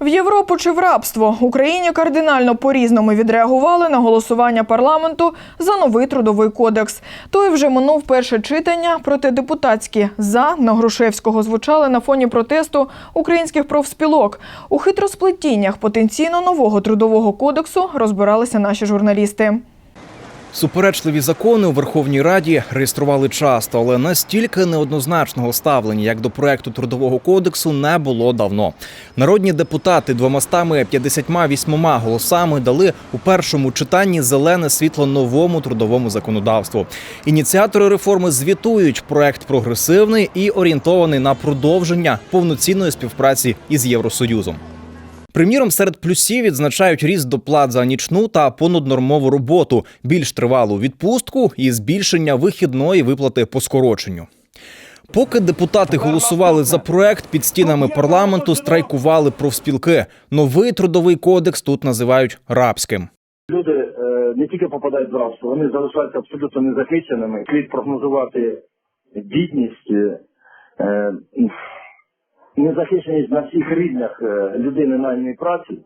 В Європу чи в рабство Україні кардинально по-різному відреагували на голосування парламенту за новий трудовий кодекс. Той вже минув перше читання, проте депутатські за на Грушевського звучали на фоні протесту українських профспілок. У хитросплетіннях потенційно нового трудового кодексу розбиралися наші журналісти. Суперечливі закони у Верховній Раді реєстрували часто, але настільки неоднозначного ставлення, як до проекту трудового кодексу, не було давно. Народні депутати 258 голосами дали у першому читанні зелене світло новому трудовому законодавству. Ініціатори реформи звітують, проект прогресивний і орієнтований на продовження повноцінної співпраці із Євросоюзом. Приміром, серед плюсів відзначають ріст доплат за нічну та понаднормову роботу, більш тривалу відпустку і збільшення вихідної виплати по скороченню. Поки депутати голосували за проект, під стінами парламенту страйкували профспілки. Новий трудовий кодекс тут називають рабським. Люди е, не тільки попадають в рабство, вони залишаються абсолютно незахищеними. Слід прогнозувати бідність, е, незахищеність на всіх рівнях е, людини найманої праці,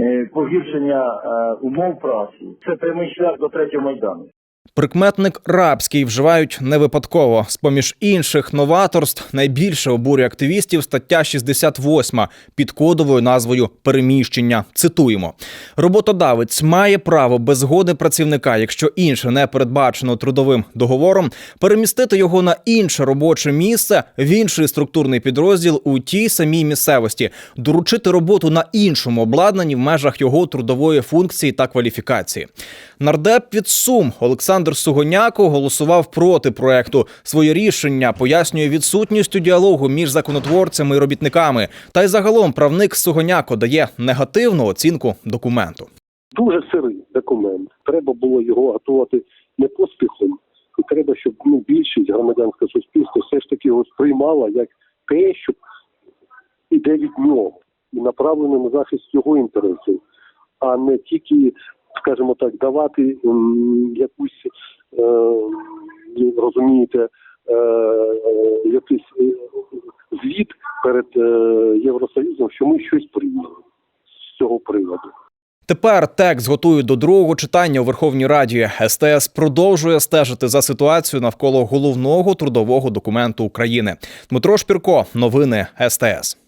е, погіршення е, умов праці. Це прямий шлях до третього майдану. Прикметник рабський вживають не випадково. З поміж інших новаторств найбільше обурює активістів стаття 68 під кодовою назвою переміщення. Цитуємо: роботодавець має право без згоди працівника, якщо інше не передбачено трудовим договором, перемістити його на інше робоче місце в інший структурний підрозділ у тій самій місцевості, доручити роботу на іншому обладнанні в межах його трудової функції та кваліфікації. Нардеп від Сум Олександр Сугоняко голосував проти проекту. Своє рішення пояснює відсутністю діалогу між законотворцями і робітниками. Та й загалом правник Сугоняко дає негативну оцінку документу. дуже сирий документ. Треба було його готувати не поспіхом. Треба, щоб ну, більшість громадянське суспільство все ж таки його сприймала як те, що іде від нього і направлене на захист його інтересів, а не тільки, скажімо так, давати якусь е, розумієте, е, якийсь е, звіт перед Євросоюзом, що ми щось прийняли з цього приводу. Тепер текст готують до другого читання у Верховній Раді. СТС продовжує стежити за ситуацією навколо головного трудового документу України. Дмитро Шпірко, новини СТС.